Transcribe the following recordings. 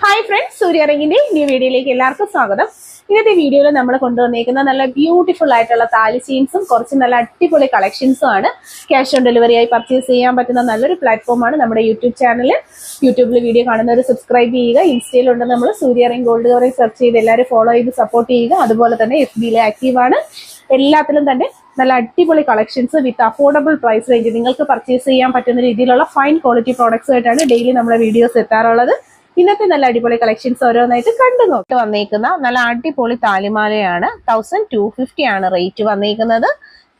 Hi friends സൂര്യറിങ്ങിന്റെ new വീഡിയോയിലേക്ക് എല്ലാവർക്കും സ്വാഗതം. ഇന്നത്തെ വീഡിയോയിൽ നമ്മൾ കൊണ്ടുവന്നേക്കുന്ന നല്ല ബ്യൂട്ടിഫുൾ ആയിട്ടുള്ള താലി ചെയിൻസും കുറച്ച് നല്ല അടിപൊളി കളക്ഷൻസും ആണ്. ക്യാഷ് ഓൺ ഡെലിവറി ആയി പർച്ചേസ് ചെയ്യാൻ പറ്റുന്ന നല്ലൊരു പ്ലാറ്റ്ഫോമാണ് നമ്മുടെ യൂട്യൂബ് ചാനൽ യൂട്യൂബിൽ വീഡിയോ കാണുന്നവർ സബ്സ്ക്രൈബ് ചെയ്യുക. ഇൻസ്റ്റയിലുണ്ട് നമ്മൾ സൂര്യറിങ് ഗോൾഡ് കവറിൽ സെർച്ച് ചെയ്ത് എല്ലാവരും ഫോളോ ചെയ്ത് സപ്പോർട്ട് ചെയ്യുക. അതുപോലെ തന്നെ എഫ് ബിയിലെ ആക്റ്റീവാണ് എല്ലാത്തിലും തന്നെ നല്ല അടിപൊളി collections with affordable price range നിങ്ങൾക്ക് പർച്ചേസ് ചെയ്യാൻ പറ്റുന്ന രീതിയിലുള്ള ഫൈൻ ക്വാളിറ്റി പ്രോഡക്ട്സ് ആയിട്ടാണ് ഡെയിലി നമ്മുടെ വീഡിയോസ് എത്താറുള്ളത്. ഇന്നത്തെ നല്ല അടിപൊളി കളക്ഷൻസ് ഓരോന്നായിട്ട് കണ്ടു നോക്കി വന്നേക്കുന്ന നല്ല അടിപൊളി താലിമാലയാണ്. തൗസൻഡ് ടു ഫിഫ്റ്റി ആണ് റേറ്റ് വന്നേക്കുന്നത്.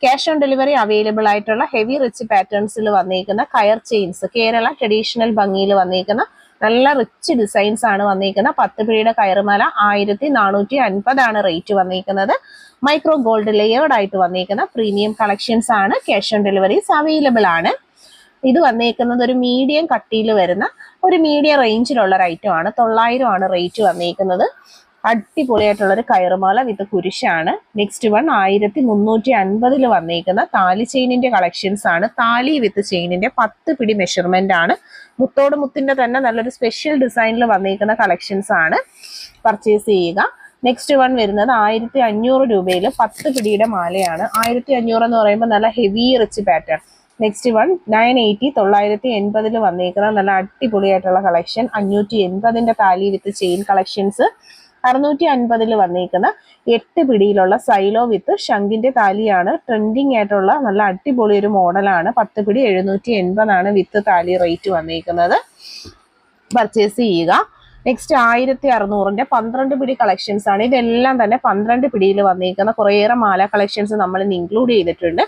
ക്യാഷ് ഓൺ ഡെലിവറി അവൈലബിൾ ആയിട്ടുള്ള ഹെവി റിച്ച് പാറ്റേൺസിൽ വന്നേക്കുന്ന കയർ ചെയിൻസ് കേരള ട്രഡീഷണൽ ഭംഗിയിൽ വന്നേക്കുന്ന നല്ല റിച്ച് ഡിസൈൻസ് ആണ് വന്നേക്കുന്നത് പത്ത് പിടിയുടെ കയറുമാല ആയിരത്തി നാനൂറ്റി അൻപതാണ് റേറ്റ് വന്നേക്കുന്നത്. മൈക്രോ ഗോൾഡ് ലേയേർഡ് ആയിട്ട് വന്നേക്കുന്ന പ്രീമിയം കളക്ഷൻസ് ആണ് ക്യാഷ് ഓൺ ഡെലിവറീസ് അവൈലബിൾ ആണ്. ഇത് വന്നേക്കുന്നത് ഒരു മീഡിയം കട്ടിയിൽ വരുന്ന ഒരു മീഡിയം റേഞ്ചിലുള്ള ഒരു ഐറ്റം ആണ്. തൊള്ളായിരം ആണ് റേറ്റ് വന്നിരിക്കുന്നത് അടിപൊളിയായിട്ടുള്ള ഒരു കയറുമാല വിത്ത് കുരിശാണ്. നെക്സ്റ്റ് വൺ ആയിരത്തി മുന്നൂറ്റി അൻപതിൽ വന്നിരിക്കുന്ന താലി ചെയിനിന്റെ കളക്ഷൻസ് ആണ്. താലി വിത്ത് ചെയിനിന്റെ പത്ത് പിടി മെഷർമെന്റ് ആണ്. മുത്തോട് മുത്തിന്റെ തന്നെ നല്ലൊരു സ്പെഷ്യൽ ഡിസൈനിൽ വന്നിരിക്കുന്ന കളക്ഷൻസ് ആണ്. പർച്ചേസ് ചെയ്യുക. നെക്സ്റ്റ് വൺ വരുന്നത് ആയിരത്തി അഞ്ഞൂറ് രൂപയിൽ പത്ത് പിടിയുടെ മാലയാണ്. ആയിരത്തി അഞ്ഞൂറ് എന്ന് പറയുമ്പോൾ നല്ല heavy rich pattern next one nine eighty തൊള്ളായിരത്തി എൺപതിൽ വന്നേക്കുന്ന നല്ല അടിപൊളിയായിട്ടുള്ള കളക്ഷൻ അഞ്ഞൂറ്റി എൺപതിന്റെ താലി വിത്ത് ചെയിൻ കളക്ഷൻസ് അറുന്നൂറ്റി അൻപതിൽ വന്നേക്കുന്ന എട്ട് പിടിയിലുള്ള സൈലോ വിത്ത് ഷങ്കിന്റെ താലിയാണ് ട്രെൻഡിങ് ആയിട്ടുള്ള നല്ല അടിപൊളി ഒരു മോഡലാണ് പത്ത് പിടി എഴുന്നൂറ്റി എൺപതാണ് വിത്ത് താലി റേറ്റ് വന്നേക്കുന്നത്. പർച്ചേസ് ചെയ്യുക. നെക്സ്റ്റ് ആയിരത്തി അറുന്നൂറിന്റെ പന്ത്രണ്ട് പിടി കളക്ഷൻസ് ആണ്. ഇതെല്ലാം തന്നെ പന്ത്രണ്ട് പിടിയിൽ വന്നിരിക്കുന്ന കുറേയേറെ മാല കളക്ഷൻസ് നമ്മൾ ഇന്ന് ഇൻക്ലൂഡ് ചെയ്തിട്ടുണ്ട്.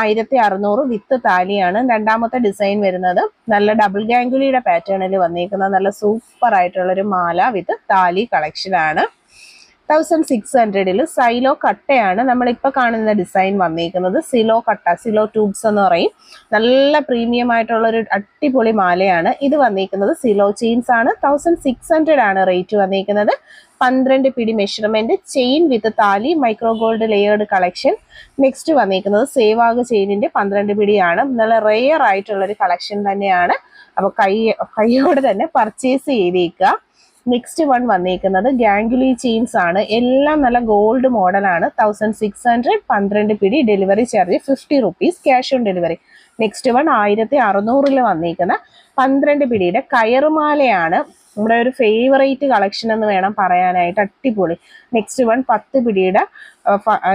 ആയിരത്തി അറുന്നൂറ് വിത്ത് താലിയാണ്. രണ്ടാമത്തെ ഡിസൈൻ വരുന്നത് നല്ല ഡബിൾ ഗാംഗുലിയുടെ പാറ്റേണിൽ വന്നിരിക്കുന്ന നല്ല സൂപ്പർ ആയിട്ടുള്ള ഒരു മാല വിത്ത് താലി കളക്ഷനാണ് തൗസൻഡ് സിക്സ് ഹൺഡ്രഡിൽ സൈലോ കട്ടയാണ് നമ്മളിപ്പോൾ കാണുന്ന ഡിസൈൻ വന്നിരിക്കുന്നത് സിലോ കട്ട സിലോ ട്യൂബ്സ് എന്ന് പറയും. നല്ല പ്രീമിയം ആയിട്ടുള്ള ഒരു അടിപൊളി മാലയാണ് ഇത് വന്നിരിക്കുന്നത് സിലോ ചെയിൻസ് ആണ്. തൗസൻഡ് സിക്സ് ഹൺഡ്രഡ് ആണ് റേറ്റ് വന്നിരിക്കുന്നത് പന്ത്രണ്ട് പിടി measurement chain with thali micro gold layered collection next വന്നിരിക്കുന്നത് സേവാഗ് ചെയിനിന്റെ പന്ത്രണ്ട് പിടിയാണ്. നല്ല റെയർ ആയിട്ടുള്ള ഒരു കളക്ഷൻ തന്നെയാണ്. അപ്പോൾ കൈ കൈയോടെ തന്നെ പർച്ചേസ് ചെയ്തേക്കുക. നെക്സ്റ്റ് വൺ വന്നിരിക്കുന്നത് ഗാംഗുലി ചെയിൻസ് ആണ്. എല്ലാം നല്ല ഗോൾഡ് മോഡലാണ് തൗസൻഡ് സിക്സ് ഹൺഡ്രഡ് പന്ത്രണ്ട് പിടി delivery charge fifty rupees cash on delivery next one ആയിരത്തി അറുന്നൂറിൽ വന്നിരിക്കുന്ന പന്ത്രണ്ട് പിടിയുടെ കയറുമാലയാണ്. നമ്മുടെ ഒരു ഫേവറേറ്റ് കളക്ഷൻ എന്ന് വേണം പറയാനായിട്ട്. അടിപൊളി. നെക്സ്റ്റ് വൺ പത്ത് പിടിയുടെ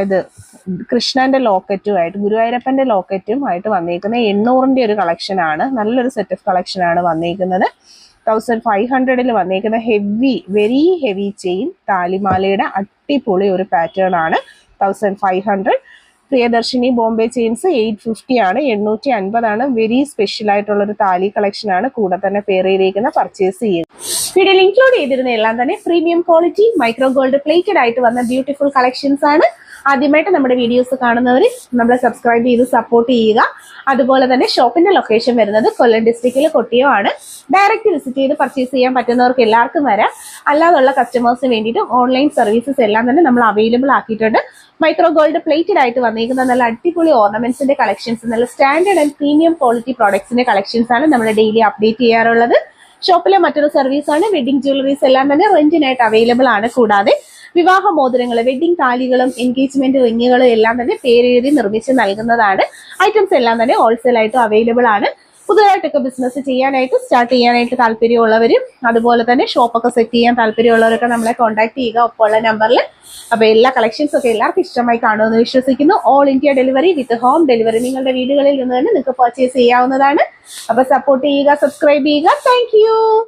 ഇത് കൃഷ്ണന്റെ ലോക്കറ്റുമായിട്ട് ഗുരുവായൂരപ്പന്റെ ലോക്കറ്റും ആയിട്ട് വന്നേക്കുന്ന എണ്ണൂറിന്റെ ഒരു കളക്ഷനാണ് നല്ലൊരു സെറ്റ് ഓഫ് കളക്ഷനാണ് വന്നേക്കുന്നത്. തൗസൻഡ് ഫൈവ് ഹൺഡ്രഡിൽ വന്നേക്കുന്ന ഹെവി വെരി ഹെവി ചെയിൻ താലിമാലയുടെ അടിപൊളി ഒരു പാറ്റേൺ ആണ് thousand five hundred. Priyadarshini Bombay chains eight fifty ആണ് എണ്ണൂറ്റി അൻപതാണ് വെരി സ്പെഷ്യൽ ആയിട്ടുള്ള ഒരു താലി കളക്ഷൻ ആണ് കൂടെ തന്നെ പെയർ ചെയ്തേക്കുന്ന പർച്ചേസ് ചെയ്യുന്നത് വീഡിയോയിൽ ഇൻക്ലൂഡ് ചെയ്തിരുന്ന എല്ലാം തന്നെ premium quality micro gold plated ആയിട്ട് വന്ന ബ്യൂട്ടിഫുൾ കളക്ഷൻസ് ആണ്. ആദ്യമായിട്ട് നമ്മുടെ വീഡിയോസ് കാണുന്നവർ നമ്മളെ സബ്സ്ക്രൈബ് ചെയ്ത് സപ്പോർട്ട് ചെയ്യുക. അതുപോലെ തന്നെ ഷോപ്പിന്റെ ലൊക്കേഷൻ വരുന്നത് കൊല്ലം ഡിസ്ട്രിക്റ്റിൽ കൊട്ടിയോ ആണ്. ഡയറക്റ്റ് വിസിറ്റ് ചെയ്ത് പർച്ചേസ് ചെയ്യാൻ പറ്റുന്നവർക്ക് എല്ലാവർക്കും വരാം. അല്ലാതുള്ള കസ്റ്റമേഴ്സിന് വേണ്ടിയിട്ട് ഓൺലൈൻ സർവീസസ് എല്ലാം തന്നെ നമ്മൾ അവൈലബിൾ ആക്കിയിട്ടുണ്ട്. മൈക്രോ ഗോൾഡ് പ്ലേറ്റഡ് ആയിട്ട് വന്നിരിക്കുന്ന നല്ല അടിപൊളി ഓർണമെന്റ്സിന്റെ കളക്ഷൻസ് നല്ല സ്റ്റാൻഡേർഡ് ആൻഡ് പ്രീമിയം ക്വാളിറ്റി പ്രോഡക്ട്സിന്റെ കളക്ഷൻസ് ആണ് നമ്മൾ ഡെയിലി അപ്ഡേറ്റ് ചെയ്യാറുള്ളത്. ഷോപ്പിലെ മറ്റൊരു സർവീസാണ് വെഡിങ് ജ്വല്ലറീസ് എല്ലാം തന്നെ റെന്റിനായിട്ട് അവൈലബിൾ ആണ്. കൂടാതെ വിവാഹ മോതിരങ്ങൾ വെഡിങ് താലികളും എൻഗേജ്മെന്റ് റിങ്ങുകളും എല്ലാം തന്നെ പേരെഴുതി നിർമ്മിച്ച് നൽകുന്നതാണ്. ഐറ്റംസ് എല്ലാം തന്നെ ഹോൾസെയിൽ ആയിട്ടും അവൈലബിൾ ആണ്. പുതുതായിട്ടൊക്കെ ബിസിനസ് ചെയ്യാനായിട്ട് സ്റ്റാർട്ട് ചെയ്യാനായിട്ട് താല്പര്യമുള്ളവരും അതുപോലെ തന്നെ ഷോപ്പൊക്കെ സെറ്റ് ചെയ്യാൻ താല്പര്യമുള്ളവരൊക്കെ നമ്മളെ കോൺടാക്ട് ചെയ്യുക. ഒപ്പമുള്ള നമ്പറിൽ അപ്പൊ എല്ലാ കളക്ഷൻസ് ഒക്കെ എല്ലാവർക്കും ഇഷ്ടമായി കാണുമെന്ന് വിശ്വസിക്കുന്നു. All India delivery with home delivery നിങ്ങളുടെ വീടുകളിൽ നിന്ന് തന്നെ നിങ്ങൾക്ക് പർച്ചേസ് ചെയ്യാവുന്നതാണ്. അപ്പൊ സപ്പോർട്ട് ചെയ്യുക സബ്സ്ക്രൈബ് ചെയ്യുക. താങ്ക്